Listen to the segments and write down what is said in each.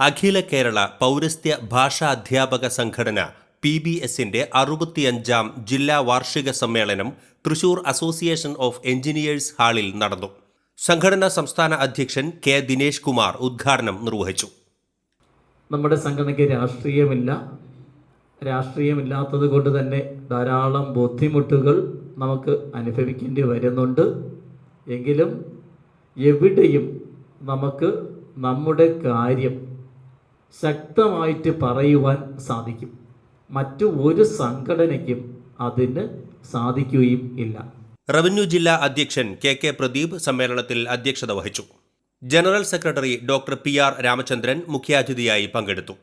അഖില കേരള പൗരസ്ത്യ ഭാഷാ അധ്യാപക സംഘടന പി ബി എസിന്റെ അറുപത്തിയഞ്ചാം ജില്ലാ വാർഷിക സമ്മേളനം തൃശൂർ അസോസിയേഷൻ ഓഫ് എഞ്ചിനീയേഴ്സ് ഹാളിൽ നടന്നു. സംഘടനാ സംസ്ഥാന അധ്യക്ഷൻ കെ ദിനേശ് കുമാർ ഉദ്ഘാടനം നിർവഹിച്ചു. നമ്മുടെ സംഘടനയ്ക്ക് രാഷ്ട്രീയമില്ല. രാഷ്ട്രീയമില്ലാത്തത് കൊണ്ട് തന്നെ ധാരാളം ബുദ്ധിമുട്ടുകൾ നമുക്ക് അനുഭവിക്കേണ്ടി വരുന്നുണ്ട്. എങ്കിലും എവിടെയും നമുക്ക് നമ്മുടെ കാര്യം ശക്തമായിട്ട് പറയുവാൻ സാധിക്കും. മറ്റു ഒരു സംഘടനയ്ക്കും അതിന് സാധിക്കുകയും ഇല്ല. റവന്യൂ ജില്ലാ അധ്യക്ഷൻ കെ കെ പ്രദീപ് സമ്മേളനത്തിൽ അധ്യക്ഷത വഹിച്ചു. General secretary doctor P R Ramachandran മുഖ്യാതിഥിയായി പങ്കെടുത്തു.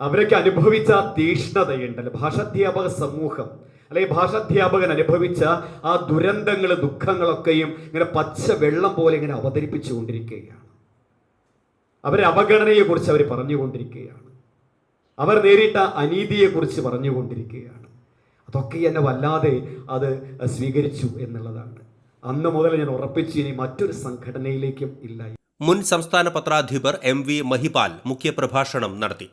അവരൊക്കെ അനുഭവിച്ച തീഷ്ണതയുണ്ടല്ലോ. ഭാഷാധ്യാപക സമൂഹം അല്ലെങ്കിൽ ഭാഷാധ്യാപകൻ അനുഭവിച്ച ആ ദുരന്തങ്ങൾ ദുഃഖങ്ങളൊക്കെയും ഇങ്ങനെ പച്ച വെള്ളം പോലെ ഇങ്ങനെ അവതരിപ്പിച്ചുകൊണ്ടിരിക്കുകയാണ്. അവരെ അവഗണനയെക്കുറിച്ച് അവർ പറഞ്ഞുകൊണ്ടിരിക്കുകയാണ്. അവർ നേരിട്ട അനീതിയെക്കുറിച്ച് പറഞ്ഞുകൊണ്ടിരിക്കുകയാണ്. അതൊക്കെ എന്നെ വല്ലാതെ അത് സ്വീകരിച്ചു എന്നുള്ളതാണ്. അന്ന് മുതൽ ഞാൻ ഉറപ്പിച്ചു ഇനി മറ്റൊരു സംഘടനയിലേക്കും ഇല്ല. മുൻ സംസ്ഥാന പത്രാധിപർ എം വി മഹിപാൽ മുഖ്യപ്രഭാഷണം നടത്തി.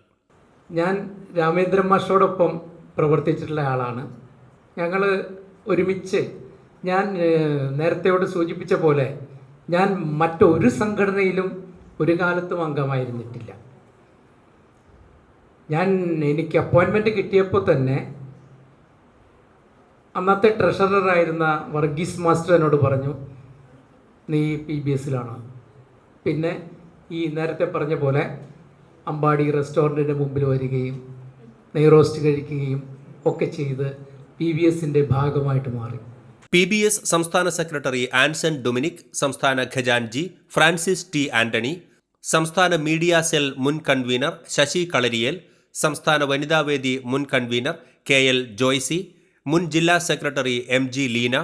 ഞാൻ രാമേന്ദ്രൻ മാഷോടൊപ്പം പ്രവർത്തിച്ചിട്ടുള്ള ആളാണ്. ഞങ്ങൾ ഒരുമിച്ച് ഞാൻ നേരത്തെയോട് സൂചിപ്പിച്ച പോലെ ഞാൻ മറ്റൊരു സംഘടനയിലും ഒരു കാലത്തും അംഗമായിരുന്നിട്ടില്ല. ഞാൻ എനിക്ക് അപ്പോയിൻമെന്റ് കിട്ടിയപ്പോൾ തന്നെ അന്നത്തെ ട്രഷററായിരുന്ന വർഗീസ് മാസ്റ്റർ എന്നോട് പറഞ്ഞു നീ പി ബി എസിലാണ് പിന്നെ ഈ നേരത്തെ പറഞ്ഞ പോലെ അമ്പാടി റെസ്റ്റോറന്റിന്റെ മുമ്പിൽ വരികയും നെയ്റോസ്റ്റ് കഴിക്കുകയും ഒക്കെ ചെയ്ത് പി ബി എസിന്റെ ഭാഗമായിട്ട് മാറി. പി ബി എസ് സംസ്ഥാന സെക്രട്ടറി ആൻസൺ ഡൊമിനിക് സംസ്ഥാന ഖജാൻജി ഫ്രാൻസിസ് ടി ആന്റണി സംസ്ഥാന മീഡിയ സെൽ മുൻ കൺവീനർ ശശി കളരിയേൽ സംസ്ഥാന വനിതാവേദി മുൻ കൺവീനർ കെ എൽ ജോയ്സി മുൻ ജില്ലാ സെക്രട്ടറി എം ജി ലീന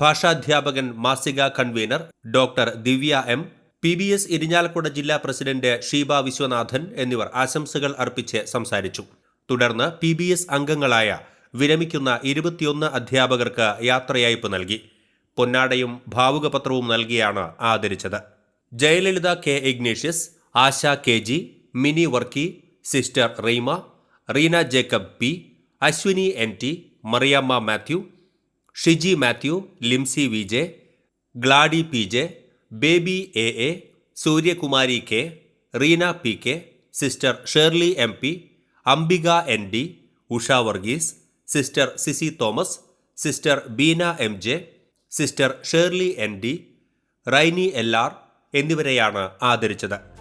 ഭാഷാധ്യാപകൻ മാസിക convenor doctor Divya M P B S Irinjalakuda ജില്ലാ പ്രസിഡന്റ് ഷീബ വിശ്വനാഥൻ എന്നിവർ ആശംസകൾ അർപ്പിച്ച് സംസാരിച്ചു. തുടർന്ന് പി ബി എസ് അംഗങ്ങളായ വിരമിക്കുന്ന ഇരുപത്തിയൊന്ന് അധ്യാപകർക്ക് യാത്രയയപ്പ് നൽകി. പൊന്നാടയും ഭാവുകപത്രവും നൽകിയാണ് ആദരിച്ചത്. Jayalalitha K Ignatius Asha K G Mini Varkey sister Reema Reena Jacob P Ashwini N T Mariyamma Mathew Shiji Mathew Limsy V J Glady P J Baby A A Suryakumari K Reena P K sister Shirley M P Ambika N D Usha Varghese sister Sisi Thomas sister Beena M J sister Shirley N D Rainy L R എന്നിവരെയാണ് ആദരിച്ചത്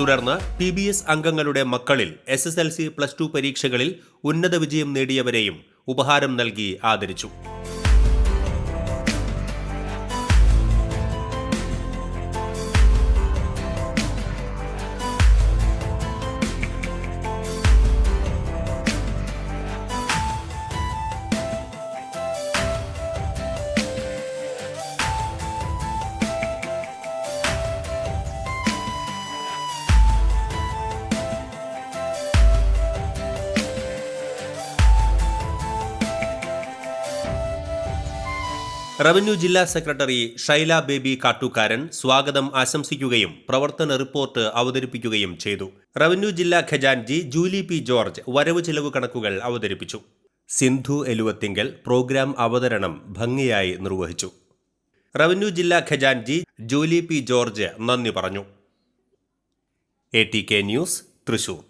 തുടർന്ന് P B S അംഗങ്ങളുടെ മക്കളിൽ S S L C plus two പരീക്ഷകളിൽ ഉന്നത വിജയം നേടിയവരെയും ഉപഹാരം നൽകി ആദരിച്ചു. റവന്യൂ ജില്ലാ സെക്രട്ടറി ഷൈല ബേബി കാട്ടൂക്കാരൻ സ്വാഗതം ആശംസിക്കുകയും പ്രവർത്തന റിപ്പോർട്ട് അവതരിപ്പിക്കുകയും ചെയ്തു. റവന്യൂ ജില്ലാ ഖജാൻജി ജൂലി പി ജോർജ് വരവ് ചെലവ് കണക്കുകൾ അവതരിപ്പിച്ചു. സിന്ധു എലുവത്തിങ്കൽ പ്രോഗ്രാം അവതരണം ഭംഗിയായി നിർവഹിച്ചു. റവന്യൂ ജില്ലാ ഖജാൻജി ജൂലി പി ജോർജ് നന്ദി പറഞ്ഞു. A T K news Thrissur.